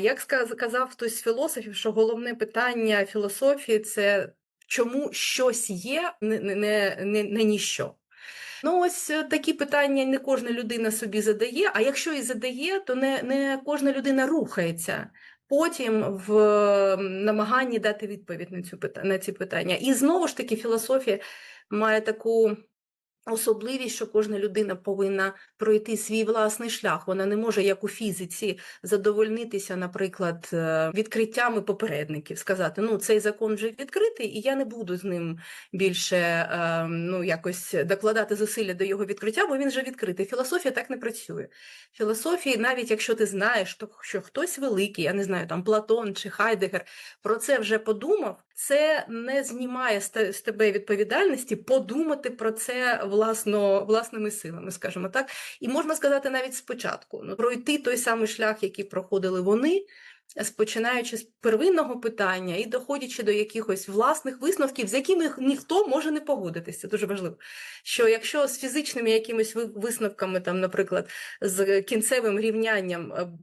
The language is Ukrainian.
Як сказ- казав хтось з філософів, що головне питання філософії це чому щось є, не, не, не, не, ніщо. Ну, ось е, такі питання не кожна людина собі задає, а якщо і задає, то не, не кожна людина рухається потім в намаганні дати відповідь на, цю, на ці питання. І знову ж таки, філософія має таку особливість, що кожна людина повинна пройти свій власний шлях. Вона не може, як у фізиці, задовольнитися, наприклад, е, відкриттями попередників, сказати: ну, цей закон вже відкритий, і я не буду з ним більше е, ну, якось докладати зусилля до його відкриття, бо він вже відкритий. Філософія так не працює. Філософії, навіть якщо ти знаєш, що хтось великий, я не знаю, там Платон чи Хайдегер про це вже подумав, це не знімає з тебе відповідальності подумати про це власно, власними силами, скажімо так. І можна сказати навіть спочатку, ну, пройти той самий шлях, який проходили вони, с- починаючи з первинного питання і доходячи до якихось власних висновків, з якими ніхто може не погодитися. Дуже важливо. Що якщо з фізичними якимись висновками, там, наприклад, з кінцевим рівнянням е,